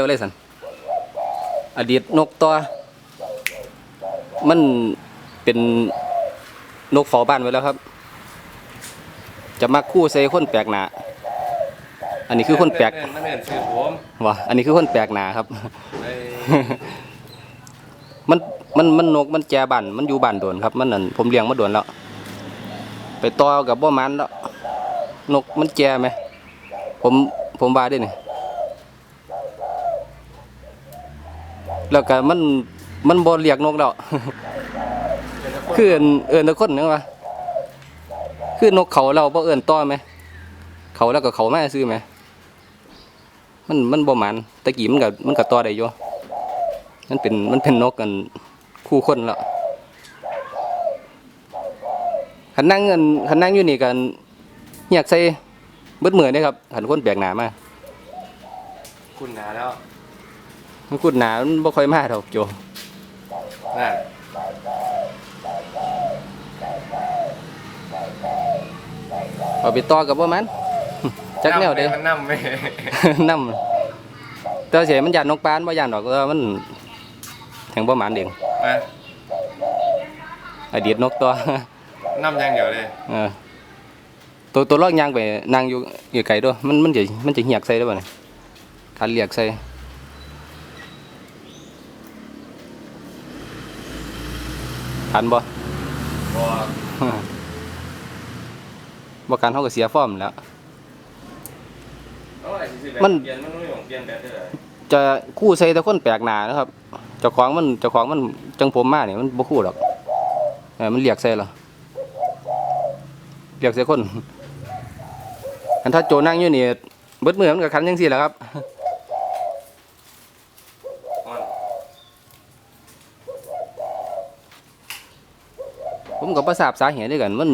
เอาเลยสันอดีตนกตัวมันเป็นนกเฝ้าบ้านไว้แล้วครับ จะมาคู่ใส่คนแปลกหน้าอันนี้คือคนแปลกเอิ้นมันเอิ้นชื่อผมวะอันนี้คือคนแปลกหน้าครับไอ้มันมันมันนกมันแจบ้านมันอยู่บ้านโดนครับ มันนั่นผมเลี้ยงมาโดนแล้ว ไปต่อกับบ่มันแล้วนกมันแจไหมผมผมว่าได้นี่ แล้วก็มันมันบ่เรียกนกแล้ว คือเอิ้นเอิ้นแตะคนนึงว่าคือนกเขาเราบ่เอิ้นต่อไหมเขาแล้วก็เขามาซื้อไหมมันมันบ่มันตะกี้มันก็มันก็ต่อได้อยู่มันเป็นมันเป็นนกกันคู่คนแล้วขันนั่งกันขันนั่งอยู่นี่กันอยากใส่เบิดมือเด้ครับขันคนแบกหนามาคุณหนาแล้ว มันกุดหนามันบ่ค่อยมาดอกโจนั่นเอาไปต่อกับว่ามันจักแนวเด้มันนำไปนำแต่เสียมันยานนกปานบ่ยานดอกแต่ว่ามันแทงบ่หมานเด้งมาอดีตนกตัวนำอย่างเดียวเลยเออตัวตัวลอกยางไปนางอยู่อยู่ไกลด้วยมันมันจะมันจะเหียกใส่ได้ป่ะเนี่ยการเรียกใส่ ทันบ่บ่บ่การเขาก็เสียฟอร์มแล้วเอาไอ้สิมันเปลี่ยนมันไม่ของเปลี่ยนแบบเด้อจะคู่ใส่แต่คนแปลกหน้านะครับเจ้าของมันเจ้าของมันจังผมมาเนี่ยมันบ่คู่หรอกเออมันเรียกใส่เหรอเรียกใส่คนอันถ้าโจนั่งอยู่นี่เบิดมือมันก็คันจังซี่แหละครับ อ่อน ผมก็บ่ทราบสาเหตุด้วยกันมัน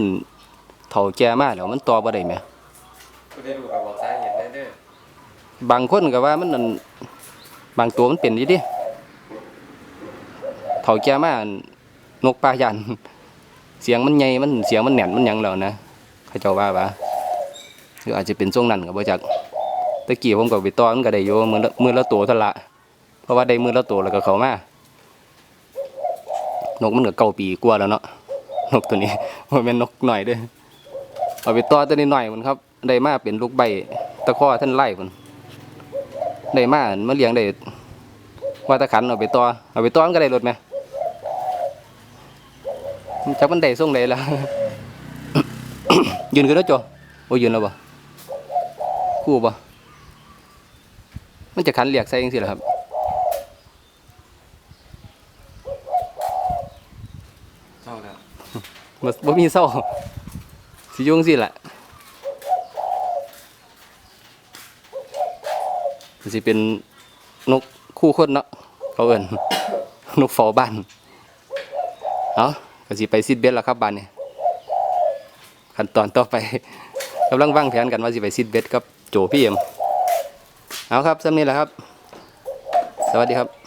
เฒ่าแก่มากแล้วมันต่อบ่ได้แหมกูได้รู้กับอกสาเหตุได้เด้อบางคนก็ว่ามันนั่นบางตัวมันเป็นอยู่ดิเฒ่าแก่มากนกป่ายัน เสียงมันใหญ่มันเสียงมันแหน่นมันยังแล้วนะเขาเจ้าว่าว่าหรืออาจจะเป็นช่วงนั้นก็บ่จักตะกี้ผมก็ไปต่อมันก็ได้อยู่มือละมือละตัวทละ เพราะว่าได้มือละตัวแล้วก็เขามานกมันก็เก้าปีกว่าแล้วเนาะ นกตัวนี้มันเป็นนกหน่อยด้อเอาไปต่อตัวนี้หน่อยมันครับได้มาเป็นลูกใบตะข้อท่านไล่มันได้มามาเลี้ยงได้ว่าตะขันเอาไปต่อเอาไปต่อมันก็ได้รถไหมจักมันได้ส่งได้แล้วยืนขึ้นแล้วโจโอ้ยืนแล้วบ่คู่บ่มันจะขันเรียกใส่ยังสิเหรอครับ เศร้าแล้ว มันบ่มีเศร้าสิยุ่งสิแหละสิเป็นนกคู่คนเนาะเขาเอิ้นนกเฝ้าบ้านเอาก็สิไปซิดเบ็ดแล้วครับบ้านเนี้ขั้นตอนต่อไปกำลังวางแผนกันว่าสิไปซิดเบ็ดกับโจพี่เอ็มเอาครับสำนี้แหละครับ สวัสดีครับ